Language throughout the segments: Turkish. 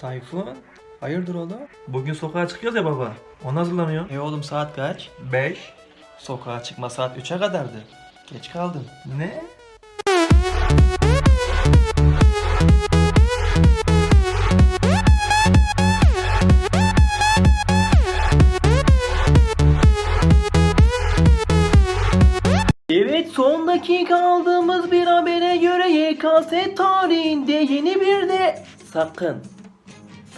Tayfun. Hayırdır oğlum? Bugün sokağa çıkıyoruz ya baba. Ona hazırlanıyor. E oğlum saat kaç? 5. Sokağa çıkma saat 3'e kadardı. Geç kaldın. Ne? Evet son dakika aldığımız bir habere göre YKS tarihinde yeni bir de sakın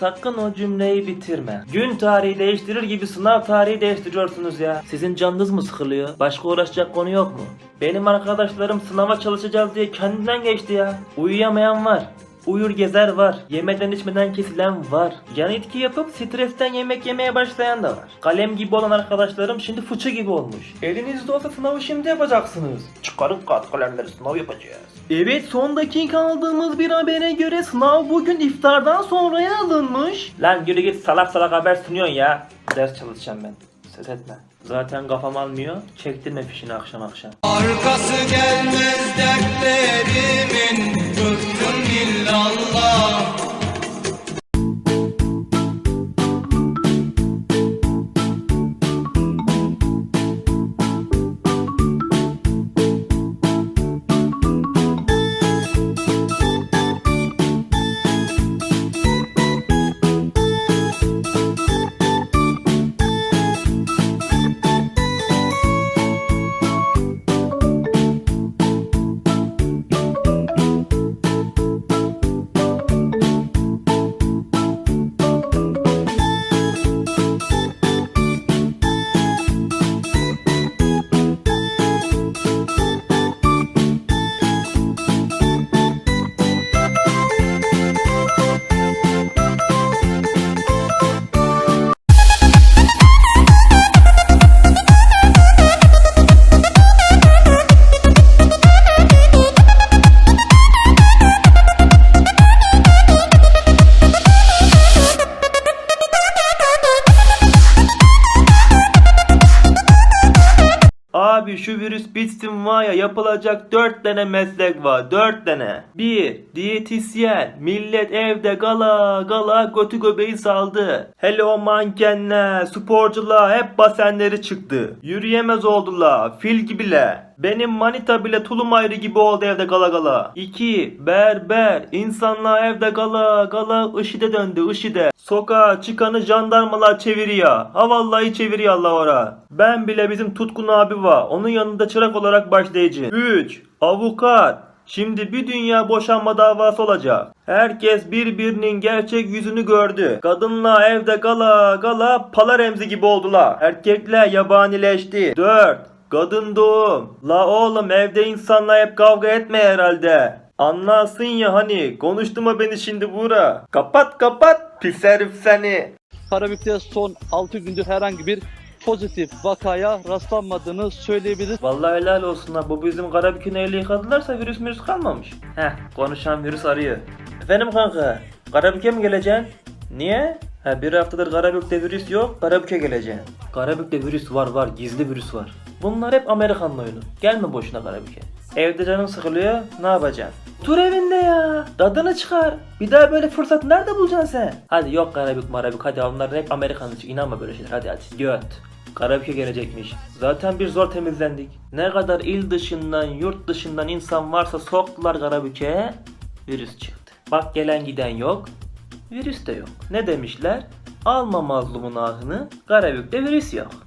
Sakın o cümleyi bitirme. Gün tarihi değiştirir gibi sınav tarihi değiştiriyorsunuz ya. Sizin canınız mı sıkılıyor? Başka uğraşacak konu yok mu? Benim arkadaşlarım sınava çalışacağız diye kendinden geçti ya. Uyuyamayan var. Uyur gezer var. Yemeden içmeden kesilen var. Yan etki yapıp stresten yemek yemeye başlayan da var. Kalem gibi olan arkadaşlarım şimdi fıçı gibi olmuş. Elinizde olsa sınavı şimdi yapacaksınız. Çıkarın kağıt kalemleri sınav yapacağız. Evet son dakika aldığımız bir habere göre sınav bugün iftardan sonraya alınmış. Lan yürü git salak salak haber sunuyorsun ya. Ders çalışacağım ben. Ses etme. Zaten kafam almıyor. Çektirme fişini akşam akşam. Arkası Abi şu virüs bitsin var ya yapılacak 4 tane meslek var 4 tane. 1. Diyetisyen. Millet evde gala gala götü göbeği saldı. Hele o mankenler, sporcular hep basenleri çıktı. Yürüyemez oldular. Fil gibiler. Benim manita bile tulum ayrı gibi oldu evde gala gala. 2. Berber. İnsanlar evde gala gala IŞİD'e döndü IŞİD'e. Sokağa çıkanı jandarmalar çeviriyor. Ha vallahi çeviriyor Allah ora. Ben bile bizim Tutkun abi var. Onun yanında çırak olarak başlayıcı. 3. Avukat. Şimdi bir dünya boşanma davası olacak. Herkes birbirinin gerçek yüzünü gördü. Kadınlar evde gala gala pala remzi gibi oldular. Erkekler yabanileşti. 4. Kadın doğum. La oğlum evde insanlar hep kavga etme herhalde. Anlasın ya hani. Konuşturma beni şimdi bura. Kapat kapat. Pis herif seni. Karabük'te son 6 gündür herhangi bir pozitif vakaya rastlanmadığını söyleyebiliriz. Vallahi helal olsun ha. Bu bizim Karabük'ün eli yıkadılarsa virüs virüs kalmamış. Heh konuşan virüs arıyor. Efendim kanka. Karabük'e mi geleceksin? Niye? Ha bir haftadır Karabük'te virüs yok. Karabük'e geleceksin. Karabük'te virüs var var. Gizli virüs var. Bunlar hep Amerikan'ın oyunu. Gelme boşuna Karabük'e. Evde canın sıkılıyor. Ne yapacaksın? Tur evinde ya. Tadını çıkar. Bir daha böyle fırsat nerede bulacaksın sen? Hadi yok Karabük marabük. Hadi onlar hep Amerikan'ın için. İnanma böyle şeyler. Hadi hadi. Göt. Karabük'e gelecekmiş. Zaten bir zor temizlendik. Ne kadar il dışından, yurt dışından insan varsa soktular Karabük'e. Virüs çıktı. Bak gelen giden yok. Virüs de yok. Ne demişler? Alma mazlumun ahını. Karabük'te virüs yok.